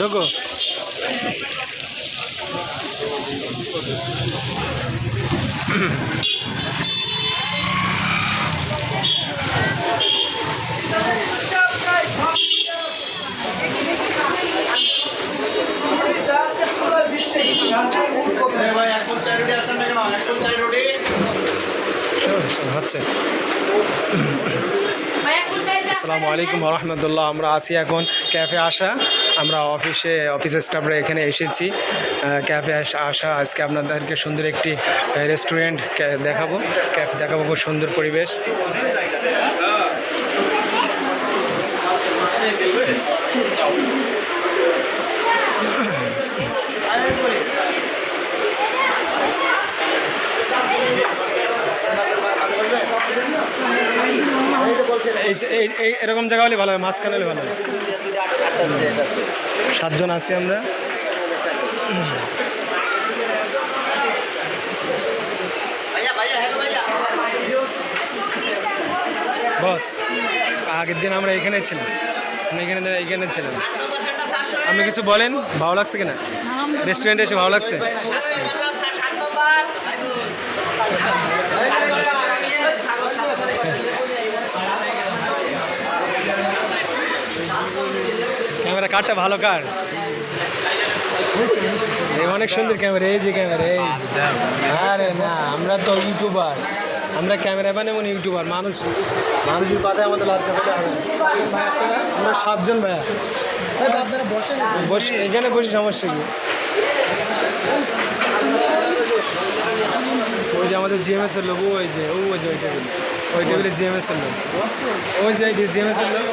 ঢোকো। হচ্ছে আসসালামু আলাইকুম রহমতুল্লাহ আমরা আছি এখন ক্যাফে আসা। আমরা অফিসে অফিস স্টাফরা এখানে এসেছি। ক্যাফে আসা, আজকে আপনাদেরকে সুন্দর একটি রেস্টুরেন্ট দেখাবো। ক্যাফে দেখাবো, খুব সুন্দর পরিবেশ। এরকম জায়গা হলে ভালো হয়, মাঝখানে হলে ভালো হয়। সাতজন আছি আমরা। বস, আগের দিন আমরা এখানে ছিলাম। এখানে এখানে ছিলাম। আপনি কিছু বলেন, ভালো লাগছে কিনা? রেস্টুরেন্টে এসে ভালো লাগছে? ক্যামেরা কারটা ভালো কার? অনেক সুন্দর ক্যামেরা এই যে ক্যামেরা এই। আরে না, আমরা তো ইউটিউবার আমরা ক্যামেরা ক্যামেরাম্যান এবং ইউটিউবার মানুষ। মানুষের কথায় আমাদের লজ্জা করে হবে আমরা সাতজন ভাইয়া। বসে, এখানে বসে সমস্যা কি? ওই যে আমাদের জিএমএস এর লোক, ওই যে ওই যে ওই টেবিল ওই টেবিলে জিএমএস এর লোক। ওই যে জিএমএস এর লোক।